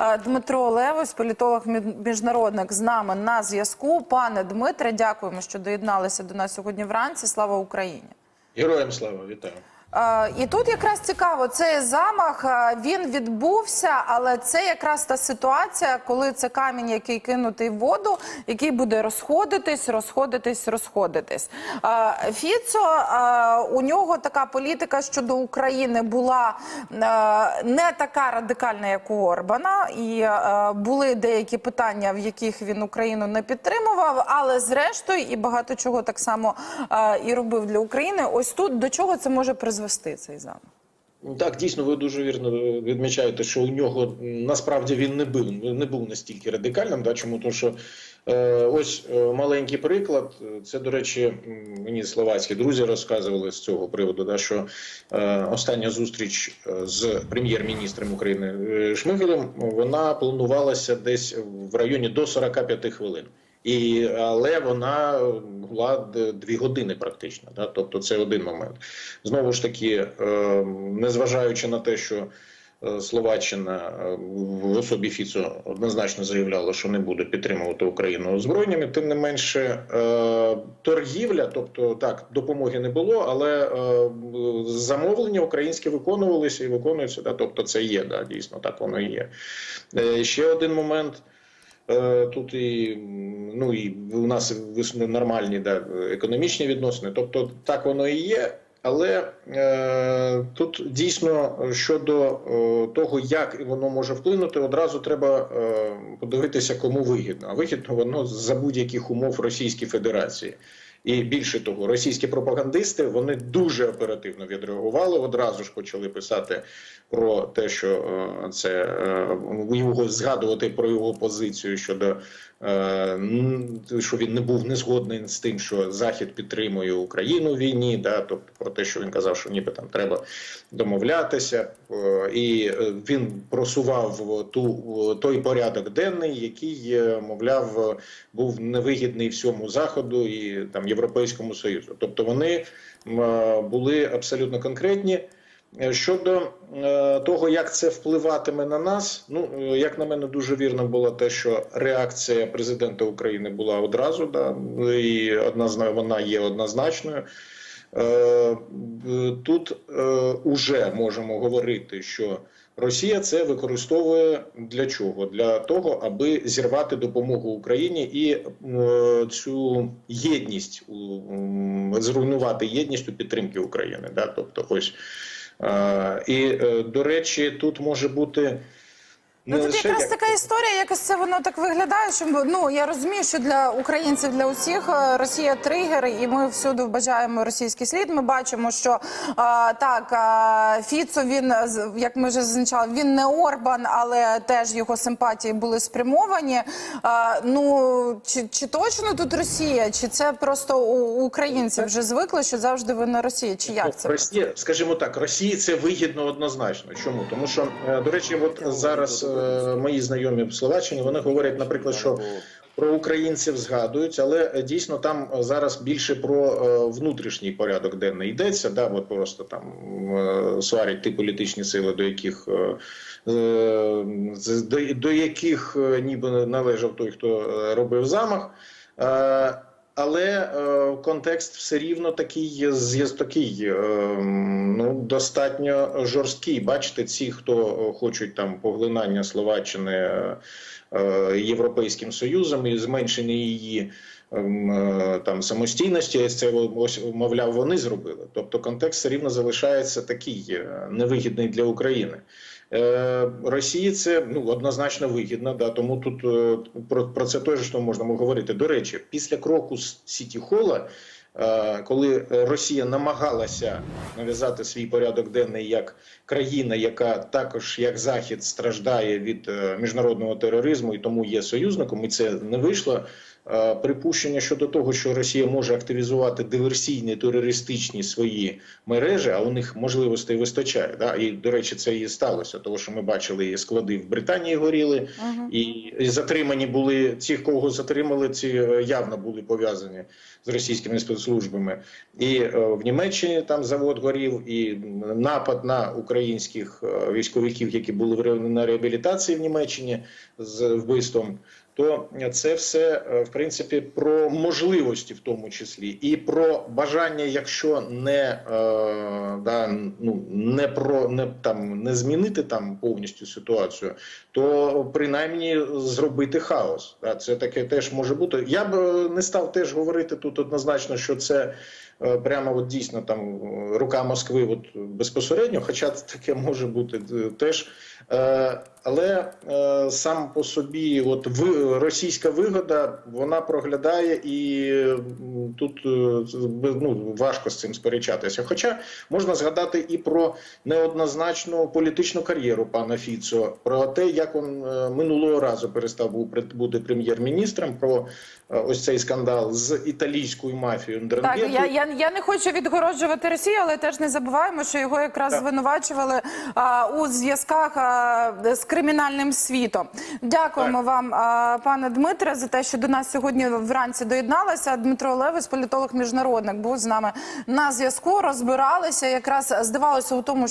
Е, Дмитро Левось, політолог мі- міжнародник, з нами на зв'язку. Пане Дмитре, дякуємо, що доєдналися до нас сьогодні вранці. Слава Україні! Героям слава, вітаю. І тут якраз цікаво, цей замах він відбувся, але це якраз та ситуація, коли це камінь, який кинутий в воду, який буде розходитись, розходитись, розходитись. Фіцо у нього така політика щодо України була не така радикальна, як у Орбана, і були деякі питання, в яких він Україну не підтримував, але зрештою і багато чого так само і робив для України. Ось тут до чого це може призвести цей замах? Так, дійсно, ви дуже вірно відмічаєте, що у нього насправді він не був не був настільки радикальним. Да, чому тому, що е, ось е, маленький приклад. Це, до речі, мені словацькі друзі розказували з цього приводу, да, що е, остання зустріч е, з прем'єр-міністром України е, Шмигелем вона планувалася десь в районі до 45 хвилин. І але вона була дві години практично. Да? Тобто це один момент. Знову ж таки, е, незважаючи на те, що е, Словаччина е, в особі Фіцо однозначно заявляла, що не буде підтримувати Україну збройними, тим не менше е, торгівля, тобто так, допомоги не було, але замовлення українські виконувалися і виконуються. Да? Тобто це є, да, дійсно так воно і є. Ще один момент. Е, Тут і ну і у нас нормальні да, економічні відносини. Тобто так воно і є. Але е, тут дійсно щодо е, того, як воно може вплинути, одразу треба е, подивитися, кому вигідно. А вигідно воно за будь-яких умов Російській Федерації. І більше того, російські пропагандисти вони дуже оперативно відреагували. Одразу ж почали писати про те, що е, це е, його згадувати про його позицію щодо що він не був не згодний з тим, що Захід підтримує Україну в війні. Да, тобто про те, що він казав, що ніби там треба домовлятися, Е, і е, він просував ту той порядок денний, який, е, мовляв, е, був невигідний всьому заходу і там Європейському Союзу. Тобто вони е, були абсолютно конкретні. Е, Щодо е, того, як це впливатиме на нас, ну е, як на мене, дуже вірно було те, що реакція президента України була одразу, да і однозна вона є однозначною. Тут уже можемо говорити, що Росія це використовує для чого? Для того, аби зірвати допомогу Україні і цю єдність зруйнувати єдність у підтримки України. Да? Тобто, ось і е, до речі, тут може бути. Ну тут якраз як- така історія, якось це воно так виглядає. Що ну я розумію, що для українців, для усіх е, Росія тригер, і ми всюди вбачаємо російський слід. Ми бачимо, що а, так а, Фіцо він з- як ми вже зазначали, він не Орбан, але теж його симпатії були спрямовані. А, ну чи, чи точно тут Росія, чи це просто у українців вже звикли, що завжди винна Росія? Чи як це? Росія, скажімо так, Росії це вигідно однозначно. Чому? Тому що, е, до речі, от зараз е, мої знайомі в Словаччині вони говорять, наприклад, що про українців згадують, але е, дійсно там зараз більше про е, внутрішній порядок денний йдеться. Да, от просто там е, сварять ті політичні сили, до яких е, е, до, до яких е, ніби належав той, хто е, робив замах. Але е, контекст все рівно такий такий е, ну достатньо жорсткий. Бачите, ці, хто е, хочуть там поглинання Словаччини е, е, Європейським Союзом і зменшення її. е, Там самостійності, це ось мовляв, вони зробили. Тобто контекст все рівно залишається такий невигідний для України. Е, Росії це ну однозначно вигідно, да тому тут е, про, про це теж можна говорити. До речі, після кроку з Сіті Хола, е, коли Росія намагалася нав'язати свій порядок денний як країна, яка також як Захід страждає від міжнародного тероризму і тому є союзником, і це не вийшло. Е, припущення щодо того, що Росія може активізувати диверсійні терористичні свої мережі, а у них можливостей вистачає. Да? І, до речі, це і сталося, тому що ми бачили і склади в Британії горіли, і, і затримані були ті, кого затримали, ці е, явно були пов'язані з російськими спецслужбами. І е, в Німеччині там завод горів, і напад на українських е, військовиків, які були на реабілітації в Німеччині з вбивством. То це все е, в принципі про можливості, в тому числі, і про бажання, якщо не е, да, ну не про не там не змінити там повністю ситуацію, то принаймні зробити хаос. Да, це таке теж може бути. Я б е, не став теж говорити тут однозначно, що це прямо от дійсно там рука Москви, от безпосередньо, хоча таке може бути теж. Але е, сам по собі, от ви, російська вигода, вона проглядає, і тут е, ну, важко з цим сперечатися. Хоча можна згадати і про неоднозначну політичну кар'єру пана Фіцо, про те, як він е, минулого разу перестав був бути прем'єр-міністром, про е, ось цей скандал з італійською мафією Так, я, я, я не хочу відгороджувати Росію, але теж не забуваємо, що його якраз Так. звинувачували а, у зв'язках з кримінальним світом. Дякуємо вам, пане Дмитре, за те, що до нас сьогодні вранці доєдналися. Дмитро Левис, політолог міжнародник, був з нами на зв'язку. Розбиралися. Якраз здавалося у тому,